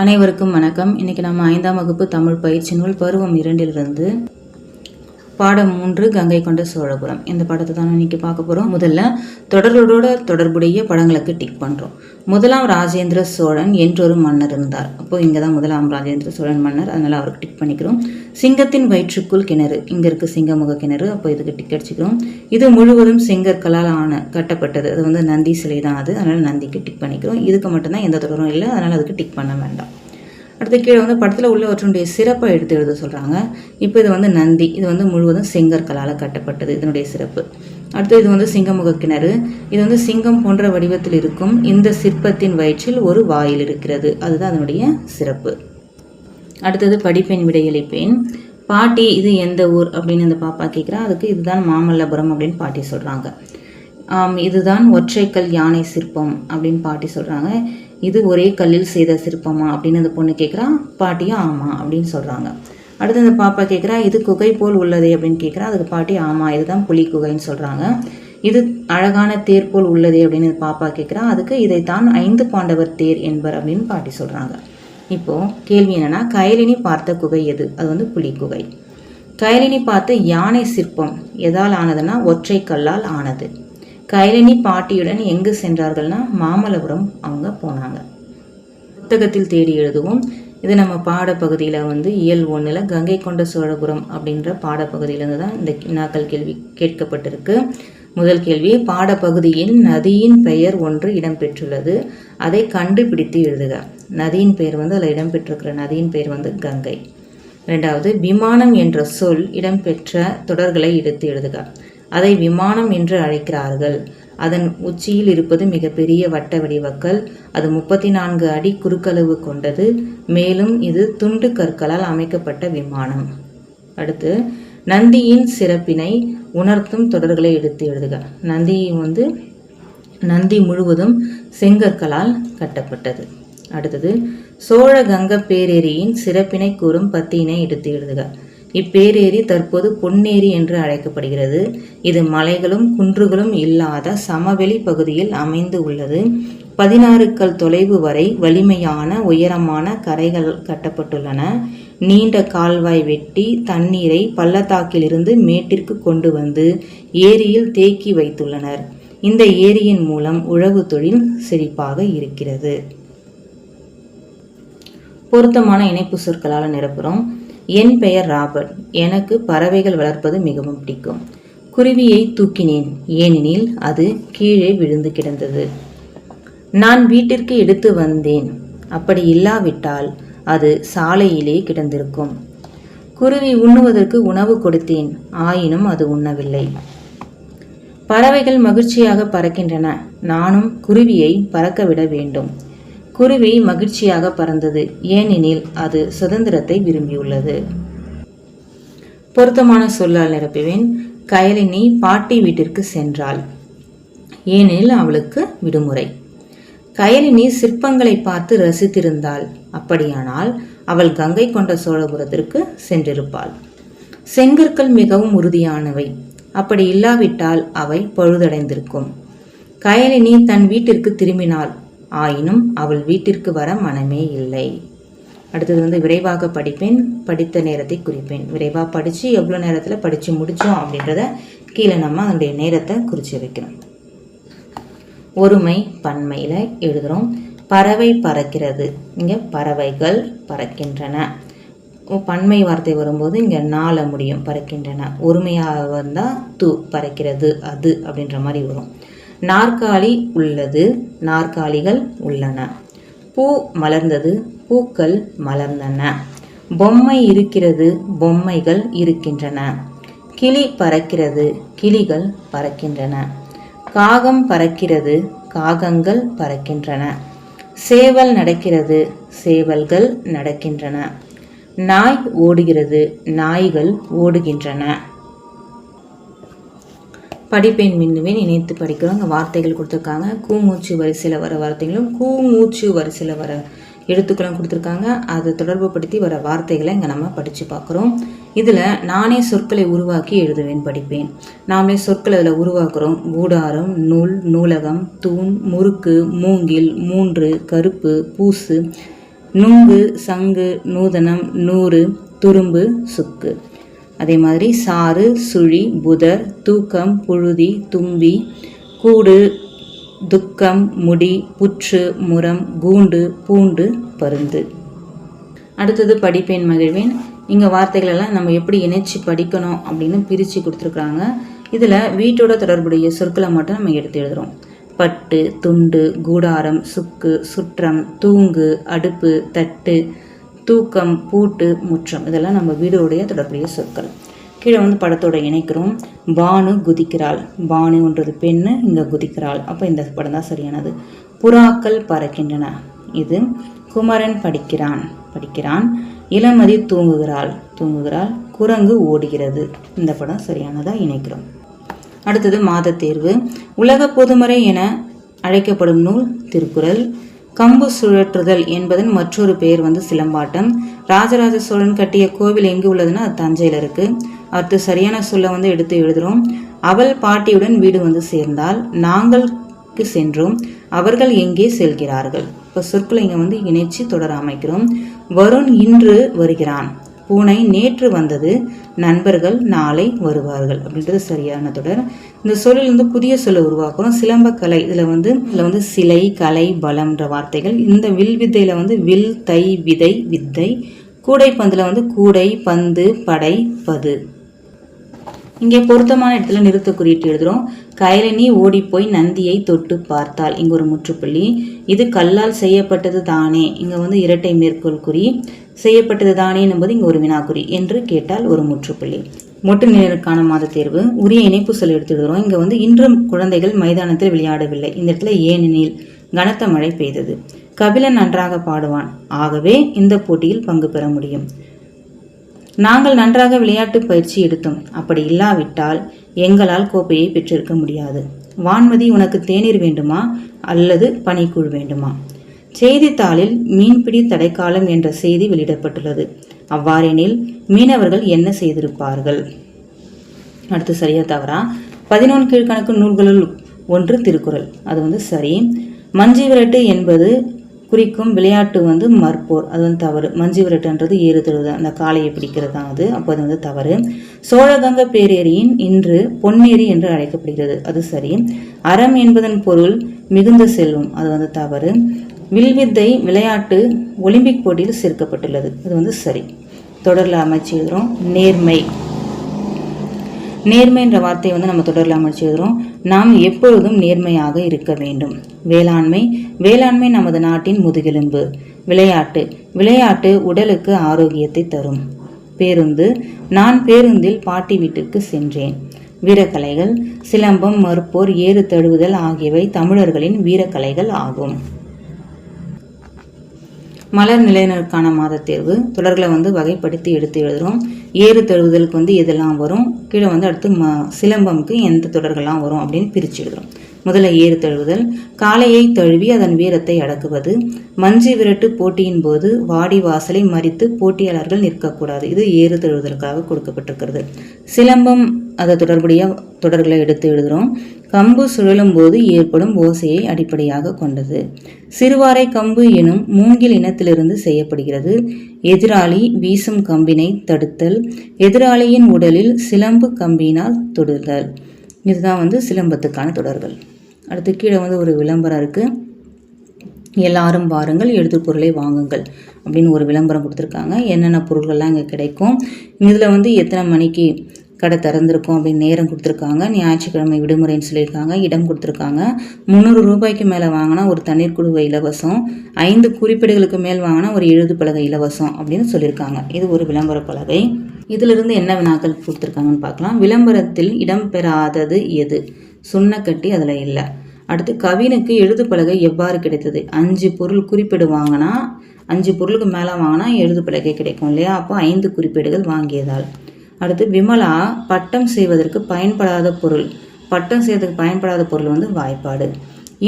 அனைவருக்கும் வணக்கம். இன்னைக்கு நம்ம ஐந்தாம் வகுப்பு தமிழ் பயிற்சி நூல் பருவம் இரண்டிலிருந்து பாடம் மூன்று கங்கை கொண்ட சோழபுரம். இந்த படத்தை தான் இன்னைக்கு பார்க்க போகிறோம் முதல்ல தொடர்களோட தொடர்புடைய படங்களுக்கு டிக் பண்ணுறோம் முதலாம் ராஜேந்திர சோழன் என்றொரு மன்னர் இருந்தார். அப்போ இங்கே தான் முதலாம் ராஜேந்திர சோழன் மன்னர். அதனால் அவருக்கு டிக் பண்ணிக்கிறோம். சிங்கத்தின் வயிற்றுக்குள் கிணறு. இங்கே இருக்கு சிங்கமுக கிணறு. அப்போ இதுக்கு டிக் அடிச்சுக்கிறோம். இது முழுவதும் சிங்கர்களால் ஆன கட்டப்பட்டது. அது வந்து நந்தி சிலை தான் அது. அதனால் நந்திக்கு டிக் பண்ணிக்கிறோம். இதுக்கு மட்டும்தான் எந்த தொடரும் இல்லை. அதனால் அதுக்கு டிக் பண்ண வேண்டாம். அடுத்து கீழே வந்து படத்தில் உள்ளவற்றினுடைய சிறப்பை எடுத்து எழுத சொல்கிறாங்க இப்போ இது வந்து நந்தி. இது வந்து முழுவதும் செங்கற்களால் கட்டப்பட்டது இதனுடைய சிறப்பு. அடுத்து இது வந்து சிங்கமுக கிணறு. இது வந்து சிங்கம் போன்ற வடிவத்தில் இருக்கும் இந்த சிற்பத்தின் வயிற்றில் ஒரு வாயில் இருக்கிறது. அதுதான் அதனுடைய சிறப்பு. அடுத்தது படிப்பெண் விடையளிப்பேன் பாட்டி இது எந்த ஊர் அப்படின்னு அந்த பாப்பா கேட்குறா அதுக்கு இதுதான் மாமல்லபுரம் அப்படின்னு பாட்டி சொல்கிறாங்க ஆம், இதுதான் ஒற்றைக்கல் யானை சிற்பம் அப்படின்னு பாட்டி சொல்கிறாங்க இது ஒரே கல்லில் செய்த சிற்பமா அப்படின்னு அந்த பொண்ணு கேட்குறா பாட்டியும் ஆமாம் அப்படின்னு சொல்கிறாங்க அடுத்து அந்த பாப்பா கேட்குறா இது குகை போல் உள்ளது அப்படின்னு கேட்குறா அதுக்கு பாட்டி ஆமாம் இதுதான் புலி குகைன்னு சொல்கிறாங்க இது அழகான தேர் போல் உள்ளது அப்படின்னு பாப்பா கேட்குறா அதுக்கு இதைத்தான் ஐந்து பாண்டவர் தேர் என்பர் அப்படின்னு பாட்டி சொல்கிறாங்க இப்போது கேள்வி என்னன்னா கயலினி பார்த்த குகை எது? அது வந்து புலி குகை. கயலினி பார்த்த யானை சிற்பம் எதால் ஆனதுன்னா ஒற்றை கல்லால் ஆனது. கைலனி பாட்டியுடன் எங்கு சென்றார்கள்னா மாமல்லபுரம் அவங்க போனாங்க. புத்தகத்தில் தேடி எழுதுவோம். இது நம்ம பாடப்பகுதியில் வந்து இயல் ஒன்றில் கங்கை கொண்ட சோழபுரம் அப்படின்ற பாடப்பகுதியிலிருந்து தான் இந்த வினாக்கள் கேள்வி கேட்கப்பட்டிருக்கு. முதல் கேள்வி பாடப்பகுதியில் நதியின் பெயர் ஒன்று இடம்பெற்றுள்ளது. அதை கண்டுபிடித்து எழுதுக. நதியின் பெயர் வந்து அதில் இடம்பெற்றிருக்கிற நதியின் பெயர் வந்து கங்கை. ரெண்டாவது விமானம் என்ற சொல் இடம்பெற்ற தொடர்களை எடுத்து எழுதுக. அதை விமானம் என்று அழைக்கிறார்கள். அதன் உச்சியில் இருப்பது மிகப்பெரிய வட்ட வடிவக்கல். அது முப்பத்தி நான்கு அடி குறுக்களவு கொண்டது. மேலும் இது துண்டு கற்களால் அமைக்கப்பட்ட விமானம். அடுத்து நந்தியின் சிறப்பினை உணர்த்தும் தொடர்களை எடுத்து எழுதுக. நந்தி வந்து நந்தி முழுவதும் செங்கற்களால் கட்டப்பட்டது. அடுத்தது சோழ கங்க பேரேரியின் சிறப்பினை கூறும் பத்தியினை எடுத்து எழுதுக. இப்பேரேரி தற்போது பொன்னேரி என்று அழைக்கப்படுகிறது. இது மலைகளும் குன்றுகளும் இல்லாத சமவெளி பகுதியில் அமைந்து உள்ளது. பதினாறு கல் தொலைவு வரை வலிமையான உயரமான கரைகள் கட்டப்பட்டுள்ளன. நீண்ட கால்வாய் வெட்டி தண்ணீரை பள்ளத்தாக்கிலிருந்து மேட்டிற்கு கொண்டு வந்து ஏரியில் தேக்கி வைத்துள்ளனர். இந்த ஏரியின் மூலம் உழவு தொழில் செழிப்பாக இருக்கிறது. பொருத்தமான இணைப்பு சொற்களால் நிரப்புகிறோம் என் பெயர் ராபர்ட். எனக்கு பறவைகள் வளர்ப்பது மிகவும் பிடிக்கும். குருவியை தூக்கினேன். ஏனெனில் அது கீழே விழுந்து கிடந்தது. நான் வீட்டிற்கு எடுத்து வந்தேன். அப்படி இல்லாவிட்டால் அது சாலையிலே கிடந்திருக்கும். குருவி உண்ணுவதற்கு உணவு கொடுத்தேன். ஆயினும் அது உண்ணவில்லை. பறவைகள் மகிழ்ச்சியாக பறக்கின்றன. நானும் குருவியை பறக்கவிட வேண்டும். குருவி மகிழ்ச்சியாக பறந்தது. ஏனெனில் அது சுதந்திரத்தை விரும்பியுள்ளது. பொருத்தமான சொல்லால் நிரப்புவேன். கயலினி பாட்டி வீட்டிற்கு சென்றாள். ஏனெனில் அவளுக்கு விடுமுறை. கயலினி சிற்பங்களை பார்த்து ரசித்திருந்தாள். அப்படியானால் அவள் கங்கை கொண்ட சோழபுரத்திற்கு சென்றிருப்பாள். செங்கற்கள் மிகவும் உறுதியானவை. அப்படி இல்லாவிட்டால் அவை பழுதடைந்திருக்கும். கயலினி தன் வீட்டிற்கு திரும்பினாள் ஆயினும் அவள் வீட்டிற்கு வர மனமே இல்லை. அடுத்தது வந்து விரைவாக படிப்பேன் படித்த நேரத்தை குறிப்பேன். விரைவாக படித்து எவ்வளோ நேரத்தில் படித்து முடித்தோம் அப்படின்றத கீழே நம்ம அதனுடைய நேரத்தை குறித்து வைக்கிறோம் ஒருமை பன்மையில் எழுதுகிறோம் பறவை பறக்கிறது. இங்கே பறவைகள் பறக்கின்றன. பன்மை வார்த்தை வரும்போது இங்கே நாள முடியும் பறக்கின்றன. ஒருமையாக வந்தால் து பறக்கிறது அது அப்படின்ற மாதிரி வரும். நாற்காலி உள்ளது நாற்காலிகள் உள்ளன. பூ மலர்ந்தது பூக்கள் மலர்ந்தன. பொம்மை இருக்கிறது பொம்மைகள் இருக்கின்றன. கிளி பறக்கிறது கிளிகள் பறக்கின்றன. காகம் பறக்கிறது காகங்கள் பறக்கின்றன. சேவல் நடக்கிறது சேவல்கள் நடக்கின்றன. நாய் ஓடுகிறது நாய்கள் ஓடுகின்றன. படிப்பேன் மின்னுவேன் இணைத்து படிக்கிறோம். இங்கே வார்த்தைகள் கொடுத்துருக்காங்க. கூமூச்சு வரிசையில் வர வார்த்தைகளும் கூமூச்சு வரிசையில் வர எழுத்துக்களும் கொடுத்துருக்காங்க. அதை தொடர்பு படுத்தி வர வார்த்தைகளை இங்கே நம்ம படித்து பார்க்குறோம். இதில் நானே சொற்களை உருவாக்கி எழுதுவேன் படிப்பேன். நாமளே சொற்களை அதில் உருவாக்குறோம். கூடாரம் நூல் நூலகம் தூண் முறுக்கு மூங்கில் மூன்று கருப்பு பூசு நுங்கு சங்கு நூதனம் நூறு துரும்பு சுக்கு. அதே மாதிரி சாறு சுழி புதர் தூக்கம் புழுதி தும்பி கூடு துக்கம் முடி புற்று முரம் கூண்டு பூண்டு பருந்து. அடுத்தது படிப்பேன் மகிழ்வேன். இங்கே வார்த்தைகளெல்லாம் நம்ம எப்படி இணைச்சி படிக்கணும் அப்படின்னு பிரித்து கொடுத்துருக்குறாங்க. இதில் வீட்டோட தொடர்புடைய சொற்களை மட்டும் நம்ம எடுத்து எழுதுகிறோம் பட்டு துண்டு கூடாரம் சுக்கு சுற்றம் தூங்கு அடுப்பு தட்டு தூக்கம் பூட்டு முற்றம் இதெல்லாம் நம்ம வீடோடைய தொடர்புடைய சொற்கள். கீழே வந்து படத்தோட இணைக்கிறோம். பானு குதிக்கிறாள். பானுன்றது பெண்ணு இங்கே குதிக்கிறாள். அப்போ இந்த படம் தான் சரியானது. புறாக்கள் பறக்கின்றன. இது குமரன் படிக்கிறான். படிக்கிறான். இளமதி தூங்குகிறாள். தூங்குகிறாள். குரங்கு ஓடுகிறது. இந்த படம் சரியானதாக இணைக்கிறோம். அடுத்தது மாத தேர்வு. உலக பொதுமறை என அழைக்கப்படும் நூல் திருக்குறள். கம்பு சுழற்றுதல் என்பதன் மற்றொரு பெயர் வந்து சிலம்பாட்டம். ராஜராஜ சோழன் கட்டிய கோவில் எங்கு உள்ளதுன்னா அது தஞ்சையில் இருக்கு. அடுத்து சரியான சொல்ல வந்து எடுத்து எழுதுகிறோம் அவள் பாட்டியுடன் வீடு வந்து சேர்ந்தால் நாங்களுக்கு சென்றோம். அவர்கள் எங்கே செல்கிறார்கள்? இப்போ சொற்களை இங்கே வந்து இணைச்சு தொடர அமைக்கிறோம். வருண் இன்று வருகிறான். பூனை நேற்று வந்தது. நண்பர்கள் நாளை வருவார்கள். அப்படின்றது சரியான தொடர். இந்த சொல்லில் வந்து புதிய சொல்லை உருவாக்குறோம். சிலம்பக்கலை இதில் வந்து இதில் வந்து சிலை கலை பலம்ன்ற வார்த்தைகள். இந்த வில் வித்தையில் வந்து வில் தை விதை வித்தை. கூடை பந்தில் வந்து கூடை பந்து படை பது. இங்கே பொருத்தமான இடத்துல நிறுத்த குறியீட்டு எழுதுகிறோம் கயலினி ஓடிப்போய் நந்தியை தொட்டு பார்த்தாள் இங்கே ஒரு முற்றுப்புள்ளி. இது கல்லால் செய்யப்பட்டது தானே. இங்கே வந்து இரட்டை மேற்கோள் குறி. செய்யப்பட்டது தானே என்பது இங்கு ஒரு வினாக்குறி என்று கேட்டால் ஒரு முற்றுப்புள்ளி. மொட்டு நேருக்கான மாத தேர்வு. உரிய இணைப்பு சொல் எடுத்துடுறோம் இங்கே வந்து இன்றும் குழந்தைகள் மைதானத்தில் விளையாடவில்லை. இந்த இடத்துல ஏனெனில் கனத்த மழை பெய்தது. கபிலன் நன்றாக பாடுவான். ஆகவே இந்த போட்டியில் பங்கு பெற முடியும். நாங்கள் நன்றாக விளையாட்டு பயிற்சி எடுத்தோம். அப்படி இல்லாவிட்டால் எங்களால் கோப்பையை பெற்றிருக்க முடியாது. வான்மதி உனக்கு தேநீர் வேண்டுமா? அல்லது பனிக்கூழ் வேண்டுமா? செய்தித்தாளில் மீன்பிடி தடைக்காலம் என்ற செய்தி வெளியிடப்பட்டுள்ளது. அவ்வாறெனில் மீனவர்கள் என்ன செய்திருப்பார்கள்? அடுத்து சரியா தவறா? பதினொன்று கீழ்கணக்கு நூல்களுள் ஒன்று திருக்குறள். அது வந்து சரி. மஞ்சி விரட்டு என்பது குறிக்கும் விளையாட்டு வந்து மற்போர். அது வந்து தவறு. மஞ்சி விரட்டுன்றது ஏறு அந்த காளையை பிடிக்கிறது தான் அது. அப்போ அது வந்து தவறு. சோழகங்க பேரேரியின் இன்று பொன்னேரி என்று அழைக்கப்படுகிறது. அது சரி. அறம் என்பதன் பொருள் மிகுந்த செல்வம். அது வந்து தவறு. வில்வித்தை விளையாட்டு ஒலிம்பிக் போட்டியில் சேர்க்கப்பட்டுள்ளது. அது வந்து சரி. தொடரில் அமைச்சு எழுதுகிறோம் நேர்மை. நேர்மை என்ற வார்த்தையை வந்து நம்ம தொடரில் அமைச்சு எழுதுகிறோம் நாம் எப்பொழுதும் நேர்மையாக இருக்க வேண்டும். வேளாண்மை. வேளாண்மை நமது நாட்டின் முதுகெலும்பு. விளையாட்டு. விளையாட்டு உடலுக்கு ஆரோக்கியத்தை தரும். பேருந்து. நான் பேருந்தில் பாட்டி வீட்டுக்கு சென்றேன். வீரக்கலைகள். சிலம்பம் மறுப்போர் ஏறு தழுவுதல் ஆகியவை தமிழர்களின் வீரக்கலைகள் ஆகும். மலர் நிலையினருக்கான மாதத் தேர்வு. தொடர்களை வந்து வகைப்படுத்தி எடுத்து எழுதுகிறோம் ஏறு தழுவுதலுக்கு வந்து எதெல்லாம் வரும்? கீழே வந்து அடுத்து ம சிலம்பம்க்கு எந்த தொடர்கள்லாம் வரும் அப்படின்னு பிரித்து எழுதுகிறோம் முதல்ல ஏறு தழுவுதல் காளையை தழுவி அதன் வீரத்தை அடக்குவது மஞ்சு விரட்டு போட்டியின் போது வாடி வாசலை மறித்து போட்டியாளர்கள் நிற்கக்கூடாது. இது ஏறு தழுவுதலுக்காக கொடுக்கப்பட்டிருக்கிறது. சிலம்பம் அதை தொடர்புடைய தொடர்களை எடுத்து எழுதுகிறோம். கம்பு சுழலும் போது ஏற்படும் ஓசையை அடிப்படையாக கொண்டது. சிறுவாரை கம்பு எனும் மூங்கில் இனத்திலிருந்து செய்யப்படுகிறது. எதிராளி வீசும் கம்பினை தடுத்தல் எதிராளியின் உடலில் சிலம்பு கம்பியினால் தொடுதல். இதுதான் வந்து சிலம்பத்துக்கான தொடர்கள். அடுத்து கீழே வந்து ஒரு விளம்பரம் இருக்குது எல்லாரும் பாருங்கள் எழுது பொருளை வாங்குங்கள் அப்படின்னு ஒரு விளம்பரம் கொடுத்துருக்காங்க. என்னென்ன பொருள்கள்லாம் இங்கே கிடைக்கும்? இதில் வந்து எத்தனை மணிக்கு கடை திறந்திருக்கும் அப்படின்னு நேரம் கொடுத்துருக்காங்க. ஞாயிற்றுக்கிழமை விடுமுறைன்னு சொல்லியிருக்காங்க. இடம் கொடுத்துருக்காங்க. முந்நூறு ரூபாய்க்கு மேலே வாங்கினா ஒரு தண்ணீர் குடுவை இலவசம். ஐந்து குறிப்பீடுகளுக்கு மேல் வாங்கினா ஒரு எழுது பலகை இலவசம் அப்படின்னு சொல்லியிருக்காங்க. இது ஒரு விளம்பர பலகை. இதிலிருந்து என்ன வினாக்கள் கொடுத்துருக்காங்கன்னு பார்க்கலாம். விளம்பரத்தில் இடம்பெறாதது எது? சுண்ணக்கட்டி அதில் இல்லை. அடுத்து கவினுக்கு எழுது பலகை எவ்வாறு கிடைத்தது? அஞ்சு பொருள் குறிப்பீடு வாங்கினா அஞ்சு பொருளுக்கு மேலே வாங்கினா எழுது பலகை கிடைக்கும் இல்லையா? அப்போ ஐந்து குறிப்பீடுகள் வாங்கியதால். அடுத்து விமலா பட்டம் செய்வதற்கு பயன்படாத பொருள். பட்டம் செய்வதற்கு பயன்படாத பொருள் வந்து வாய்ப்பாடு.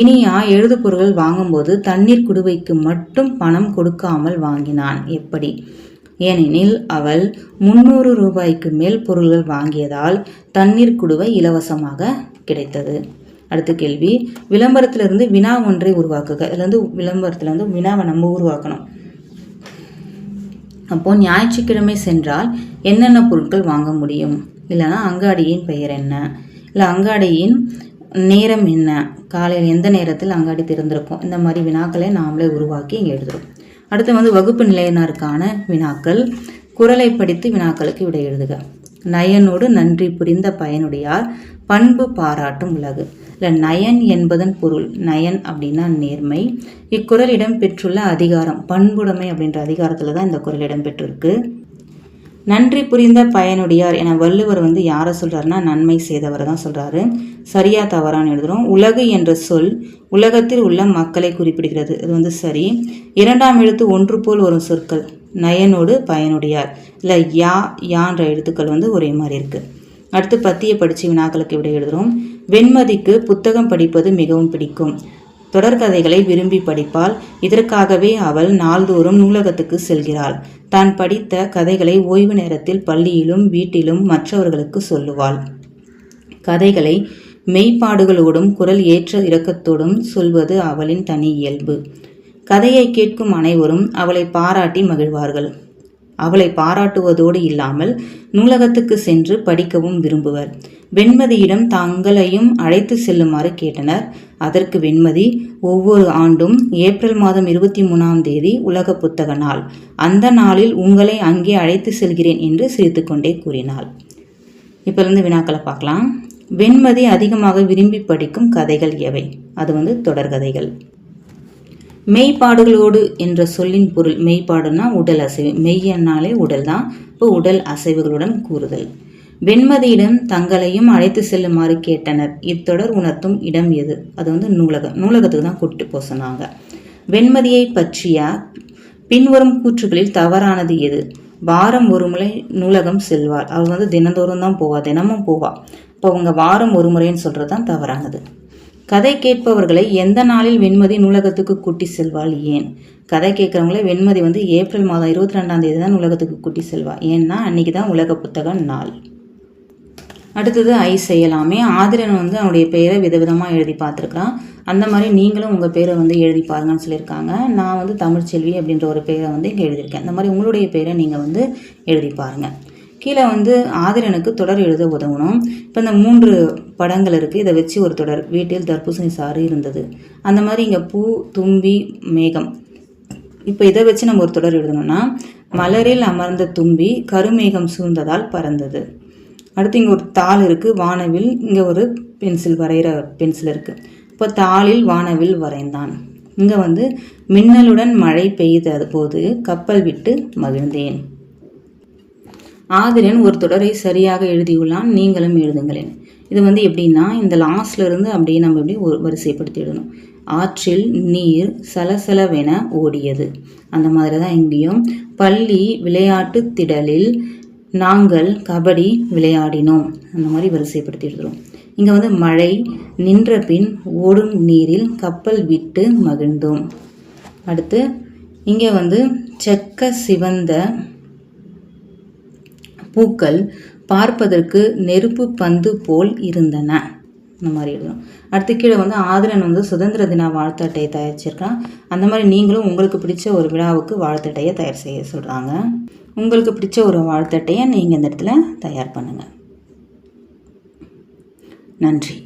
இனியா எழுது பொருள்கள் வாங்கும்போது தண்ணீர் குடுவைக்கு மட்டும் பணம் கொடுக்காமல் வாங்கினான். எப்படி? ஏனெனில் அவள் முந்நூறு ரூபாய்க்கு மேல் பொருள்கள் வாங்கியதால் தண்ணீர் குடுவை இலவசமாக கிடைத்தது. அடுத்த கேள்வி. விளம்பரத்திலிருந்து வினா ஒன்றை உருவாக்குக. இதில் வந்து விளம்பரத்தில் வந்து வினாவை நம்ம உருவாக்கணும். அப்போது ஞாயிற்றுக்கிழமை சென்றால் என்னென்ன பொருட்கள் வாங்க முடியும்? இல்லைன்னா அங்காடியின் பெயர் என்ன? இல்லை அங்காடியின் நேரம் என்ன? காலையில் எந்த நேரத்தில் அங்காடி திறந்திருக்கும்? இந்த மாதிரி வினாக்களை நாமளே உருவாக்கி இங்கே எழுதுகிறோம் அடுத்து வந்து வகுப்பு நிலையினருக்கான வினாக்கள். குரலை படித்து வினாக்களுக்கு விடை எழுதுக. நயனோடு நன்றி புரிந்த பயனுடையார். பண்பு பாராட்டும் உலகு. இல்லை நயன் என்பதன் பொருள். நயன் அப்படின்னா நேர்மை. இக்குரல் இடம்பெற்றுள்ள அதிகாரம். பண்புடைமை அப்படின்ற அதிகாரத்தில் தான் இந்த குரல் இடம்பெற்றிருக்கு. நன்றி புரிந்த பயனுடையார் என வள்ளுவர் வந்து யாரை சொல்கிறாருன்னா நன்மை செய்தவர் தான் சொல்கிறாரு சரியாக தவறான்னு எழுதுகிறோம் உலகு என்ற சொல் உலகத்தில் உள்ள மக்களை குறிப்பிடுகிறது. இது வந்து சரி. இரண்டாம் எழுத்து ஒன்று போல் வரும் சொற்கள். நயனோடு பயனுடையார். இல்லை யா யான்ற எழுத்துக்கள் வந்து ஒரே மாதிரி இருக்குது அடுத்து பத்தியை படித்து வினாக்களுக்கு விட எழுதுகிறோம் வெண்மதிக்கு புத்தகம் படிப்பது மிகவும் பிடிக்கும். தொடர்கதைகளை விரும்பி படிப்பாள். இதற்காகவே அவள் நாள்தோறும் நூலகத்துக்கு செல்கிறாள். தான் படித்த கதைகளை ஓய்வு நேரத்தில் பள்ளியிலும் வீட்டிலும் மற்றவர்களுக்கு சொல்லுவாள். கதைகளை மெய்ப்பாடுகளோடும் குரல் ஏற்ற இறக்கத்தோடும் சொல்வது அவளின் தனி இயல்பு. கதையை கேட்கும் அனைவரும் அவளை பாராட்டி மகிழ்வார்கள். அவளை பாராட்டுவதோடு இல்லாமல் நூலகத்துக்கு சென்று படிக்கவும் விரும்புவர். வெண்மதியிடம் தங்களையும் அழைத்து செல்லுமாறு கேட்டனர். அதற்கு வெண்மதி ஒவ்வொரு ஆண்டும் ஏப்ரல் மாதம் இருபத்தி மூணாம் தேதி உலக புத்தக நாள். அந்த நாளில் உங்களை அங்கே அழைத்து செல்கிறேன் என்று சிரித்துக்கொண்டே கூறினாள். இப்பிலிருந்து வினாக்களை பார்க்கலாம். வெண்மதி அதிகமாக விரும்பி படிக்கும் கதைகள் எவை? அது வந்து தொடர்கதைகள் மெய்ப்பாடுகளோடு என்ற சொல்லின் பொருள் மெய்ப்பாடுனா உடல் அசைவு. மெய்யன்னாலே உடல் தான் இப்போ உடல் அசைவுகளுடன் கூறுதல். வெண்மதியிடம் தங்களையும் அழைத்து செல்லுமாறு கேட்டனர். இத்தொடர் உணர்த்தும் இடம் எது? அது வந்து நூலகம். நூலகத்துக்கு தான் கூப்பிட்டு போக சொன்னாங்க. வெண்மதியை பற்றிய பின்வரும் கூற்றுகளில் தவறானது எது? வாரம் ஒரு முறை நூலகம் செல்வார் அவர் வந்து தினந்தோறும் தான் போவா. தினமும் போவா. இப்போ அவங்க வாரம் ஒரு முறைன்னு சொல்கிறது தான் தவறானது. கதை கேட்பவர்களை எந்த நாளில் வெண்மதி நூலகத்துக்கு கூட்டி செல்வாள் ஏன்? கதை கேட்குறவங்கள வெண்மதி வந்து ஏப்ரல் மாதம் இருபத்தி ரெண்டாம் தேதி தான் நூலகத்துக்கு கூட்டி செல்வா. ஏன்னா அன்னைக்கு தான் உலக புத்தக நாள். அடுத்தது ஐ செய்யலாமே. ஆதிரன் வந்து அவனுடைய பெயரை விதவிதமாக எழுதி பார்த்துருக்குறான். அந்த மாதிரி நீங்களும் உங்கள் பேரை வந்து எழுதி பாருங்கன்னு சொல்லியிருக்காங்க. நான் வந்து தமிழ்ச்செல்வி அப்படின்ற ஒரு பேரை வந்து இங்கே எழுதியிருக்கேன். அந்த மாதிரி உங்களுடைய பேரை நீங்கள் வந்து எழுதி பாருங்கள் கீழே வந்து ஆதிரனுக்கு தொடர் எழுத உதவணும். இப்போ இந்த மூன்று படங்கள் இருக்குது இதை வச்சு ஒரு தொடர். வீட்டில் தர்பூசணி சாறு இருந்தது. அந்த மாதிரி இங்கே பூ தும்பி மேகம். இப்போ இதை வச்சு நம்ம ஒரு தொடர் எழுதணும்னா மலரில் அமர்ந்த தும்பி கருமேகம் சூழ்ந்ததால் பறந்தது. அடுத்து இங்கே ஒரு தாள் இருக்குது வானவில் இங்கே ஒரு பென்சில் வரைகிற பென்சில் இருக்குது இப்போ தாளில் வானவில் வரைந்தான். இங்கே வந்து மின்னலுடன் மழை பெய்தது போது கப்பல் விட்டு மகிழ்ந்தேன். ஆதிரன் ஒரு தொடரை சரியாக எழுதியுள்ளான் நீங்களும் எழுதுங்களேன். இது வந்து எப்படின்னா இந்த லாஸ்ட்ல இருந்து அப்படியே நம்ம எப்படி ஒரு வரிசைப்படுத்தி எழுதணும் ஆற்றில் நீர் சலசலவென ஓடியது. அந்த மாதிரி தான் இங்கேயும் பள்ளி விளையாட்டு திடலில் நாங்கள் கபடி விளையாடினோம். அந்த மாதிரி வரிசைப்படுத்தி இங்கே வந்து மழை நின்ற பின் ஓடும் நீரில் கப்பல் விட்டு மகிழ்ந்தோம். அடுத்து இங்கே வந்து செக்க சிவந்த பூக்கள் பார்ப்பதற்கு நெருப்பு பந்து போல் இருந்தன. இந்த மாதிரி எழுதணும். அடுத்து கீழே வந்து ஆதிரன் வந்து சுதந்திர தின வாழ்த்தட்டையை தயாரிச்சிருக்கான். அந்த மாதிரி நீங்களும் உங்களுக்கு பிடிச்ச ஒரு விழாவுக்கு வாழ்த்தட்டையை தயார் செய்ய சொல்கிறாங்க உங்களுக்கு பிடிச்ச ஒரு வாழ்த்தட்டையை நீங்கள் இந்த இடத்துல தயார் பண்ணுங்கள் நன்றி.